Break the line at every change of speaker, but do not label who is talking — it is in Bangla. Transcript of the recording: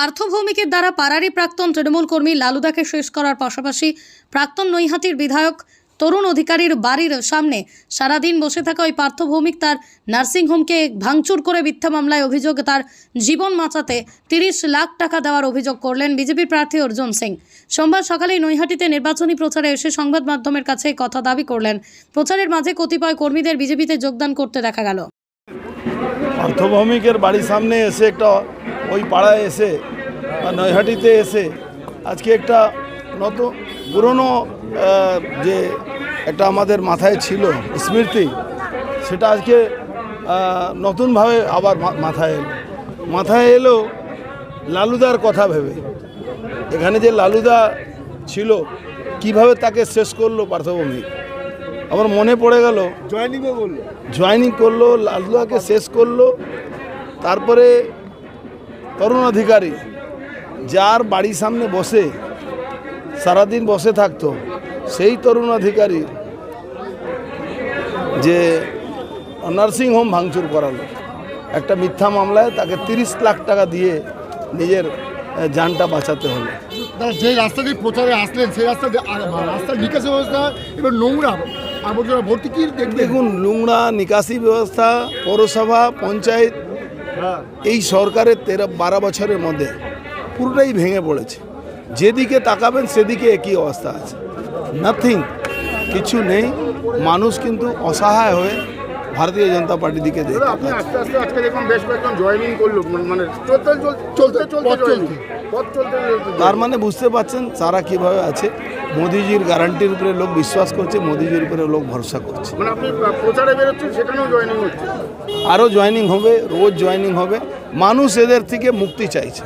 পার্থ ভৌমিকের দ্বারা পাড়ারই প্রাক্তন তৃণমূল কর্মী লালুদাকে শেষ করার পাশাপাশি প্রাক্তন নৈহাটির বিধায়ক তরুণ অধিকারীর বাড়ির সামনে সারাদিন বসে থাকা ওই পার্থ ভৌমিক তার নার্সিংহোমকে ভাঙচুর করে মিথ্যা মামলায় অভিযোগ তার জীবন বাঁচাতে তিরিশ লাখ টাকা দেওয়ার অভিযোগ করলেন বিজেপি প্রার্থী অর্জুন সিং। সোমবার সকালে নৈহাটিতে নির্বাচনী প্রচারে এসে সংবাদ মাধ্যমের কাছে কথা দাবি করলেন। প্রচারের মাঝে কতিপয় কর্মীদের বিজেপিতে যোগদান করতে দেখা গেল।
অর্থভৌমিকের বাড়ির সামনে এসে একটা ওই পাড়ায় এসে বা নৈহাটিতে এসে আজকে একটা নতুন পুরনো যে একটা আমাদের মাথায় ছিল স্মৃতি সেটা আজকে নতুনভাবে আবার মাথায় এলো। মাথায় এলো লালুদার কথা ভেবে। এখানে যে লালুদা ছিল কীভাবে তাকে শেষ করল পার্থভূমি আমার মনে পড়ে গেল
জয়নিংও বলল
জয়েনিং করল লালুদাকে শেষ করল তারপরে তরুণ অধিকারী যার বাড়ির সামনে বসে সারাদিন বসে থাকতো সেই তরুণ অধিকারী যে নার্সিং হোম ভাঙচুর করালো। একটা মিথ্যা মামলায় তাকে তিরিশ লাখ টাকা দিয়ে নিজের জানটা বাঁচাতে হলো।
যে রাস্তা দিয়ে প্রচারে আসলেন সেই রাস্তা রাস্তার নিকাশি ব্যবস্থা এবার নোংরা আবর্জনা ভর্তি কি
দেখুন নোংরা নিকাশি ব্যবস্থা পৌরসভা পঞ্চায়েত এই সরকারের তেরো, বারো বছরের মধ্যে পুরোটাই ভেঙে পড়েছে। যেদিকে তাকাবেন, সেদিকে একই অবস্থা আছে। নাথিং কিছু নেই। মানুষ কিন্তু অসহায় হয়ে ভারতীয় জনতা পার্টির দিকে
আপনি আস্তে আস্তে আজকে দেখুন বেশ কয়েকজন জয়েনিং করল মানে- চলতে চলতে চলতে চলতে
পথ
চলতে
তার মানে বুঝতে পারছেন তারা কীভাবে আছে? মোদিজির গ্যারান্টির উপরে লোক বিশ্বাস করছে মোদিজির উপরে লোক ভরসা করছে।
মানে আপনি প্রচারে বেরোচ্ছেন সেখানেও জয়েনিং হচ্ছে।
আরও জয়েনিং হবে রোজ জয়েনিং হবে। মানুষ এদের থেকে মুক্তি চাইছে।